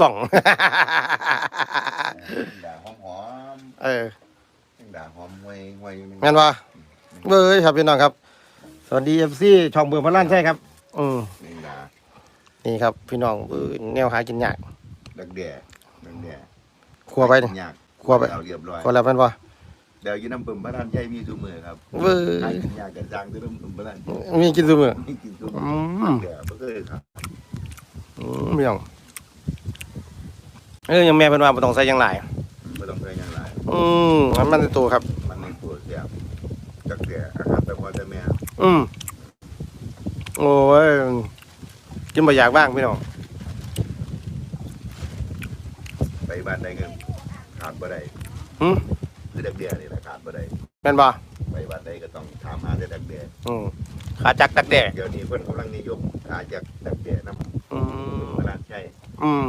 ส่อง ด่าหอมหอมเออด่าหอมห่วยห่วยแม่นว่าเบ้ยครับพี่น้องครับ สวัสดีเอฟซีช่องเบืองพระล้านใช่ครับ อืมนี่ด่านี่ครับ พี่น้องเออแนวหากินยากดักแด่ดักแด่ครัวไปนี่ ยากครัวไป เอาเรียบร้อยคนแล้วแม่นว่าเดี๋ยวอยินน้ำเบิ่มพระรานใหญ่มีทุกมือครับเบ้ย หากินยากกันจางที่น้ำเบิ่มพระรานมีกินซุมื้อมีกินทุกอืมือมแด่บ่เคยครับอืมพี่น้อง เออยังแม่เพิ่นว่าบ่ต้องใส่หยังหลายไม่ต้องใช้หยังไรอืมมันมันในตัวครับ มันในตัวเสียบดักแด่อาหารแต่พอแต่แม่อืมโอ้ยกินบ่อยากบ้างพี่น้องไปบ้านใดเงินขาดบ่ได้หืมคือดักแด่นี่แหละขาดบ่ได้แม่นบ่ไปบ้านใดก็ต้องถามหาแต่ดักแด่อืมขาจักตักแด่เดี๋ยวนี้เพิ่นกำลังนิยมขาจากดักแด่น้ำอืมพระรานใช่อืม